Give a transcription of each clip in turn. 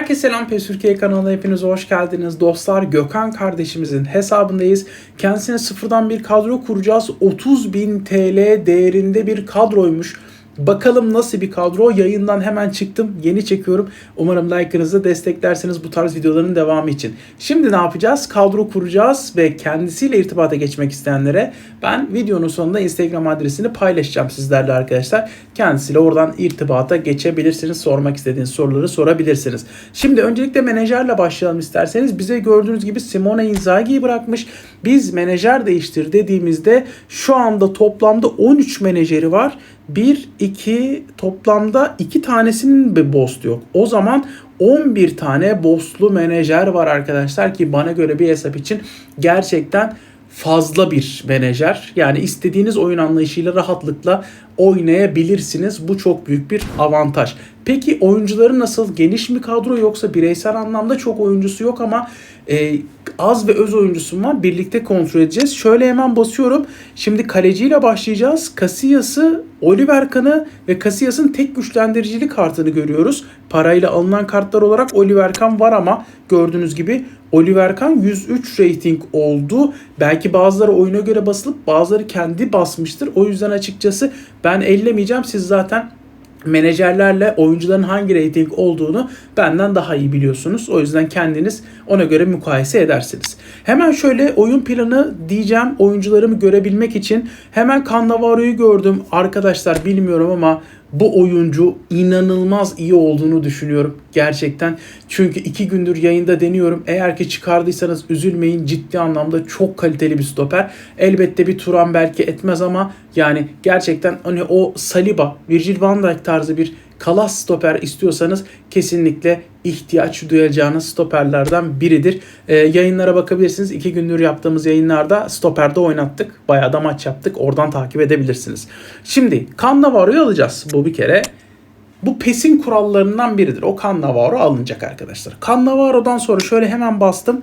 Herkese selam PES Türkiye kanalına hepiniz hoş geldiniz. Dostlar Gökhan kardeşimizin hesabındayız. Kendisine sıfırdan bir kadro kuracağız. 30.000 TL değerinde bir kadroymuş. Bakalım nasıl bir kadro. Yayından hemen çıktım. Yeni çekiyorum. Umarım like'ınızı desteklerseniz bu tarz videoların devamı için. Şimdi ne yapacağız? Kadro kuracağız ve kendisiyle irtibata geçmek isteyenlere ben videonun sonunda Instagram adresini paylaşacağım sizlerle arkadaşlar. Kendisiyle oradan irtibata geçebilirsiniz. Sormak istediğiniz soruları sorabilirsiniz. Şimdi öncelikle menajerle başlayalım isterseniz. Bize gördüğünüz gibi Simone Inzaghi'yi bırakmış. Biz menajer değiştir dediğimizde şu anda toplamda 13 menajeri var. 1, 2 toplamda 2 tanesinin bir boss yok. O zaman 11 tane bosslu menajer var arkadaşlar ki bana göre bir hesap için gerçekten fazla bir menajer. Yani istediğiniz oyun anlayışıyla rahatlıkla oynayabilirsiniz. Bu çok büyük bir avantaj. Peki oyuncuları nasıl? Geniş mi kadro yoksa bireysel anlamda çok oyuncusu yok ama e, az ve öz oyuncusu var. Birlikte kontrol edeceğiz. Şöyle hemen basıyorum. Şimdi kaleciyle başlayacağız. Casillas'ı, Oliver Kahn'ı ve Casillas'ın tek güçlendiricili kartını görüyoruz. Parayla alınan kartlar olarak Oliver Kahn var ama gördüğünüz gibi Oliver Kahn 103 rating oldu. Belki bazıları oyuna göre basılıp bazıları kendi basmıştır. O yüzden açıkçası ben ellemeyeceğim. Siz zaten menajerlerle oyuncuların hangi rating olduğunu benden daha iyi biliyorsunuz. O yüzden kendiniz ona göre mukayese edersiniz. Hemen şöyle oyun planı diyeceğim oyuncularımı görebilmek için. Hemen Cannavaro'yu gördüm. Arkadaşlar bilmiyorum ama bu oyuncu inanılmaz iyi olduğunu düşünüyorum gerçekten. Çünkü iki gündür yayında deniyorum. Eğer ki çıkardıysanız üzülmeyin. Ciddi anlamda çok kaliteli bir stoper. Elbette bir Turan belki etmez ama yani gerçekten hani o Saliba, Virgil van Dijk tarzı bir kalas stoper istiyorsanız kesinlikle ihtiyaç duyacağınız stoperlerden biridir. Ee, yayınlara bakabilirsiniz. İki gündür yaptığımız yayınlarda stoperde oynattık. Bayağı da maç yaptık. Oradan takip edebilirsiniz. Şimdi Cannavaro'yu alacağız. Bu bir kere bu PES'in kurallarından biridir. O Cannavaro alınacak arkadaşlar. Cannavaro'dan sonra şöyle hemen bastım.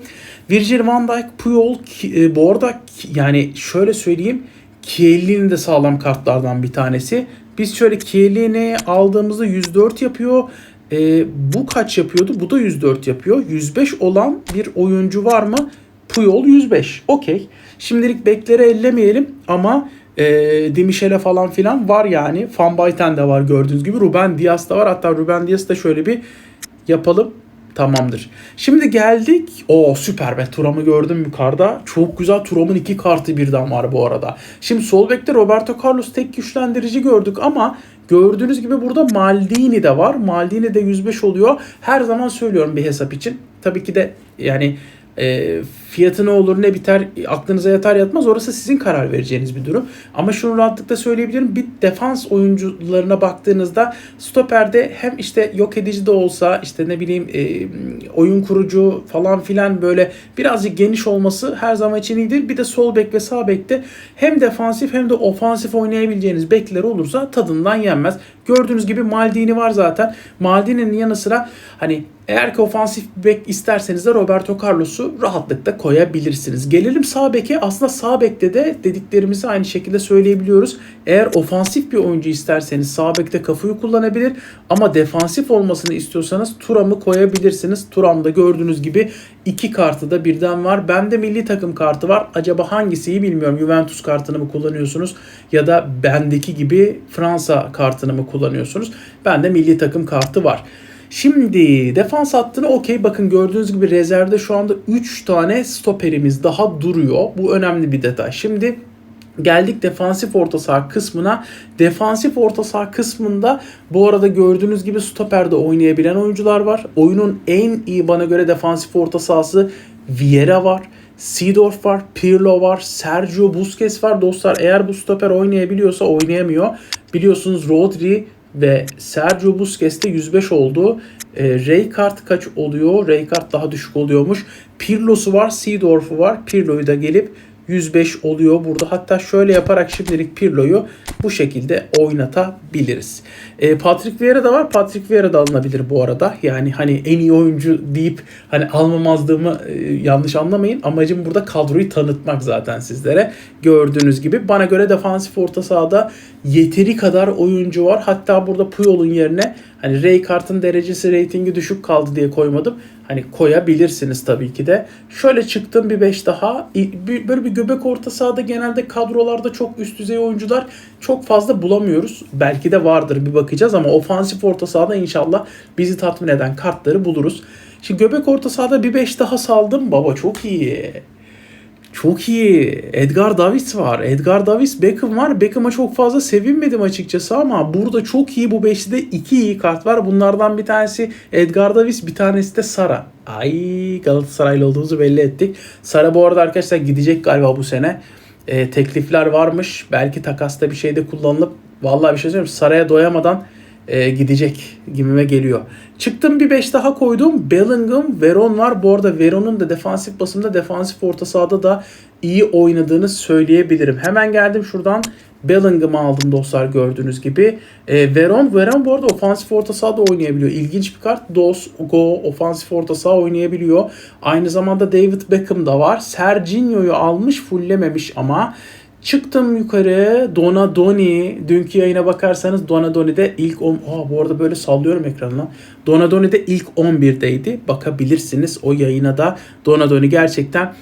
Virgil van Dijk, Puyol e, bu arada yani şöyle söyleyeyim. Kiel'in de sağlam kartlardan bir tanesi. Biz şöyle Kiel'ini aldığımızda 104 yapıyor. E, bu kaç yapıyordu? Bu da 104 yapıyor. 105 olan bir oyuncu var mı? Puyol 105. Okey. Şimdilik bekleri ellemeyelim ama e, Demişel'e falan filan var yani. Van de var gördüğünüz gibi. Ruben Dias da var. Hatta Ruben Dias da şöyle bir yapalım. Tamamdır. Şimdi geldik. O süper be. Turam'ı gördüm yukarıda. Çok güzel. Turam'ın iki kartı birden var bu arada. Şimdi sol bekte Roberto Carlos tek güçlendirici gördük ama gördüğünüz gibi burada Maldini de var. Maldini de 105 oluyor. Her zaman söylüyorum bir hesap için. Tabii ki de yani e, fiyatı ne olur ne biter aklınıza yatar yatmaz orası sizin karar vereceğiniz bir durum. Ama şunu rahatlıkla söyleyebilirim bir defans oyuncularına baktığınızda stoperde hem işte yok edici de olsa işte ne bileyim e, oyun kurucu falan filan böyle birazcık geniş olması her zaman için iyidir. Bir de sol bek ve sağ bekte hem defansif hem de ofansif oynayabileceğiniz bekler olursa tadından yenmez. Gördüğünüz gibi Maldini var zaten. Maldini'nin yanı sıra hani eğer ki ofansif bek isterseniz de Roberto Carlos'u rahatlıkla koyabilirsiniz. Gelelim sağ beke. Aslında sağ bekte de dediklerimizi aynı şekilde söyleyebiliyoruz. Eğer ofansif bir oyuncu isterseniz sağ bekte kafayı kullanabilir ama defansif olmasını istiyorsanız Turam'ı koyabilirsiniz. Turam'da gördüğünüz gibi iki kartı da birden var. Bende milli takım kartı var. Acaba hangisiyi bilmiyorum. Juventus kartını mı kullanıyorsunuz ya da bendeki gibi Fransa kartını mı kullanıyorsunuz? Bende milli takım kartı var. Şimdi defans hattını okey bakın gördüğünüz gibi rezervde şu anda 3 tane stoperimiz daha duruyor. Bu önemli bir detay. Şimdi Geldik defansif orta saha kısmına. Defansif orta saha kısmında bu arada gördüğünüz gibi stoperde oynayabilen oyuncular var. Oyunun en iyi bana göre defansif orta sahası Vieira var. Seedorf var, Pirlo var, Sergio Busquets var. Dostlar eğer bu stoper oynayabiliyorsa oynayamıyor. Biliyorsunuz Rodri ve Sergio Busquets'te 105 oldu. E, Raykart kaç oluyor? Raykart daha düşük oluyormuş. Pirlo'su var, Seedorf'u var. Pirlo'yu da gelip 105 oluyor burada. Hatta şöyle yaparak şimdilik Pirlo'yu bu şekilde oynatabiliriz. E, Patrick Vieira da var. Patrick Vieira da alınabilir bu arada. Yani hani en iyi oyuncu deyip hani almamazlığımı e, yanlış anlamayın. Amacım burada kadroyu tanıtmak zaten sizlere. Gördüğünüz gibi bana göre defansif orta sahada yeteri kadar oyuncu var. Hatta burada Puyol'un yerine Hani Ray kartın derecesi reytingi düşük kaldı diye koymadım. Hani koyabilirsiniz tabii ki de. Şöyle çıktım bir 5 daha. Böyle bir göbek orta sahada genelde kadrolarda çok üst düzey oyuncular çok fazla bulamıyoruz. Belki de vardır bir bakacağız ama ofansif orta sahada inşallah bizi tatmin eden kartları buluruz. Şimdi göbek orta sahada bir 5 daha saldım. Baba çok iyi. Çok iyi. Edgar Davis var. Edgar Davis, Beckham var. Beckham'a çok fazla sevinmedim açıkçası ama burada çok iyi bu beşlide iki iyi kart var. Bunlardan bir tanesi Edgar Davis, bir tanesi de Sara. Ay Galatasaraylı olduğumuzu belli ettik. Sara bu arada arkadaşlar gidecek galiba bu sene. Ee, teklifler varmış. Belki takasta bir şeyde kullanılıp vallahi bir şey söyleyeyim? Saraya doyamadan e, gidecek gibime geliyor. Çıktım bir 5 daha koydum. Bellingham, Veron var. Bu arada Veron'un da defansif basımda, defansif orta sahada da iyi oynadığını söyleyebilirim. Hemen geldim şuradan Bellingham'ı aldım dostlar gördüğünüz gibi. E, Veron, Veron bu arada ofansif orta sahada oynayabiliyor. İlginç bir kart. Dos, Go ofansif orta saha oynayabiliyor. Aynı zamanda David Beckham da var. Serginho'yu almış, fulllememiş ama. Çıktım yukarı. Donadoni. Dünkü yayına bakarsanız Donadoni'de ilk 10... Aa, bu arada böyle sallıyorum ekranla. Donadoni'de ilk 11'deydi. Bakabilirsiniz o yayına da. Donadoni gerçekten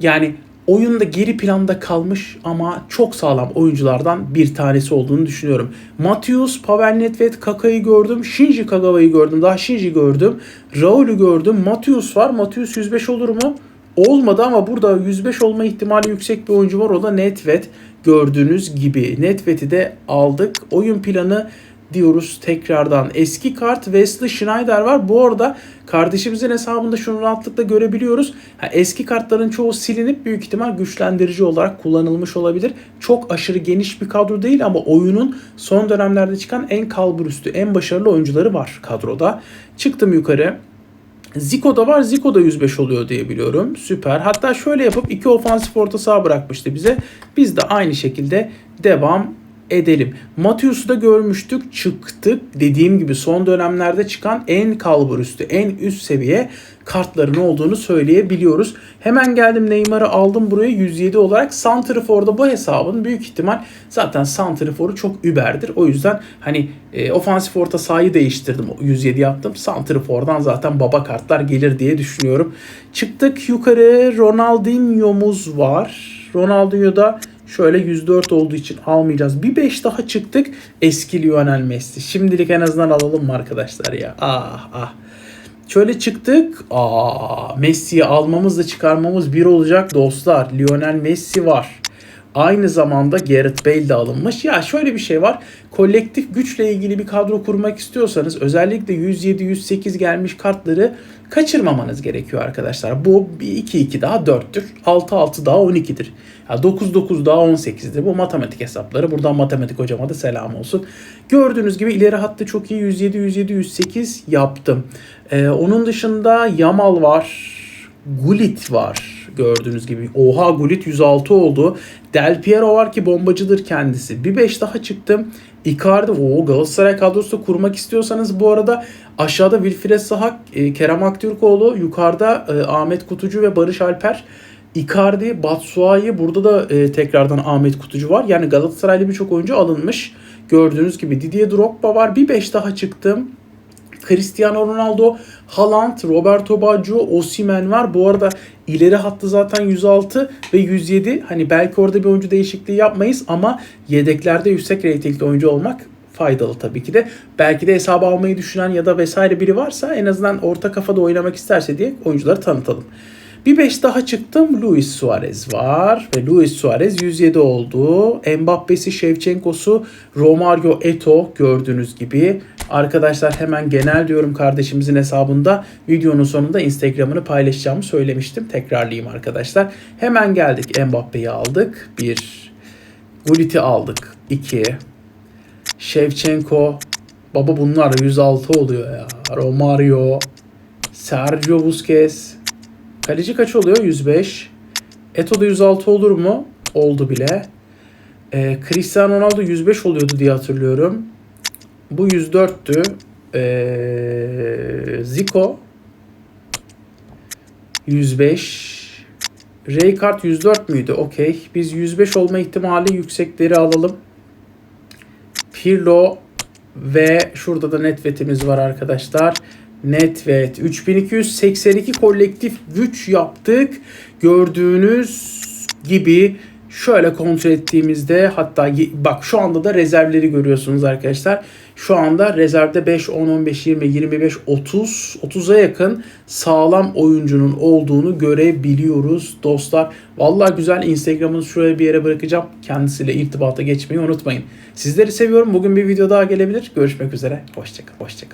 yani oyunda geri planda kalmış ama çok sağlam oyunculardan bir tanesi olduğunu düşünüyorum. Matius, Pavel Nedved, Kaka'yı gördüm. Shinji Kagawa'yı gördüm. Daha Shinji gördüm. Raul'ü gördüm. Matius var. Matius 105 olur mu? Olmadı ama burada 105 olma ihtimali yüksek bir oyuncu var. O da Nedved. Gördüğünüz gibi Nedved'i de aldık. Oyun planı diyoruz tekrardan. Eski kart Wesley Schneider var. Bu arada kardeşimizin hesabında şunu rahatlıkla görebiliyoruz. Eski kartların çoğu silinip büyük ihtimal güçlendirici olarak kullanılmış olabilir. Çok aşırı geniş bir kadro değil ama oyunun son dönemlerde çıkan en kalburüstü, en başarılı oyuncuları var kadroda. Çıktım yukarı. Zico da var. Zico da 105 oluyor diye biliyorum. Süper. Hatta şöyle yapıp iki ofansif orta saha bırakmıştı bize. Biz de aynı şekilde devam edelim. Matius'u da görmüştük. Çıktık. Dediğim gibi son dönemlerde çıkan en kalburüstü, en üst seviye kartların olduğunu söyleyebiliyoruz. Hemen geldim Neymar'ı aldım buraya 107 olarak. Santrifor'da bu hesabın büyük ihtimal zaten Santrifor'u çok überdir. O yüzden hani e, ofansif orta sahayı değiştirdim. 107 yaptım. Santrifor'dan zaten baba kartlar gelir diye düşünüyorum. Çıktık yukarı Ronaldinho'muz var. Ronaldinho'da Şöyle 104 olduğu için almayacağız. Bir 5 daha çıktık. Eski Lionel Messi. Şimdilik en azından alalım mı arkadaşlar ya? Ah ah. Şöyle çıktık. Aa, Messi'yi almamızla çıkarmamız bir olacak dostlar. Lionel Messi var. Aynı zamanda Gareth Bale de alınmış. Ya şöyle bir şey var. Kolektif güçle ilgili bir kadro kurmak istiyorsanız özellikle 107-108 gelmiş kartları kaçırmamanız gerekiyor arkadaşlar. Bu 2-2 daha 4'tür. 6-6 daha 12'dir. Ya 9-9 daha 18'dir. Bu matematik hesapları. Buradan matematik hocama da selam olsun. Gördüğünüz gibi ileri hattı çok iyi 107-107-108 yaptım. Ee, onun dışında Yamal var. Gullit var gördüğünüz gibi. Oha Gullit 106 oldu. Del Piero var ki bombacıdır kendisi. Bir 5 daha çıktım. Icardi o Galatasaray kadrosu kurmak istiyorsanız bu arada aşağıda Wilfried Zaha, e, Kerem Aktürkoğlu, yukarıda e, Ahmet Kutucu ve Barış Alper. Icardi, Batshuayi burada da e, tekrardan Ahmet Kutucu var. Yani Galatasaraylı birçok oyuncu alınmış. Gördüğünüz gibi Didier Drogba var. Bir 5 daha çıktım. Cristiano Ronaldo, Haaland, Roberto Baggio, Osimhen var. Bu arada ileri hattı zaten 106 ve 107. Hani belki orada bir oyuncu değişikliği yapmayız ama yedeklerde yüksek reytingli oyuncu olmak faydalı tabii ki de. Belki de hesabı almayı düşünen ya da vesaire biri varsa en azından orta kafada oynamak isterse diye oyuncuları tanıtalım. Bir 5 daha çıktım. Luis Suarez var ve Luis Suarez 107 oldu. Mbappe'si, Shevchenko'su, Romario Eto gördüğünüz gibi. Arkadaşlar hemen genel diyorum kardeşimizin hesabında videonun sonunda Instagram'ını paylaşacağımı söylemiştim. Tekrarlayayım arkadaşlar. Hemen geldik. Mbappe'yi aldık. 1. Gullit'i aldık. 2. Shevchenko. Baba bunlar 106 oluyor ya. Romario. Sergio Busquets. Kaleci kaç oluyor? 105. Eto'da 106 olur mu? Oldu bile. Ee, Cristiano Ronaldo 105 oluyordu diye hatırlıyorum. Bu 104'tü. Ee, Zico 105. Raykart 104 müydü? Okey. Biz 105 olma ihtimali yüksekleri alalım. Pirlo Ve şurada da netvetimiz var arkadaşlar. Netvet 3282 kolektif güç yaptık. Gördüğünüz gibi şöyle kontrol ettiğimizde hatta bak şu anda da rezervleri görüyorsunuz arkadaşlar. Şu anda rezervde 5, 10, 15, 20, 25, 30, 30'a yakın sağlam oyuncunun olduğunu görebiliyoruz dostlar. Vallahi güzel Instagram'ını şuraya bir yere bırakacağım. Kendisiyle irtibata geçmeyi unutmayın. Sizleri seviyorum. Bugün bir video daha gelebilir. Görüşmek üzere. Hoşçakalın. Hoşçakalın.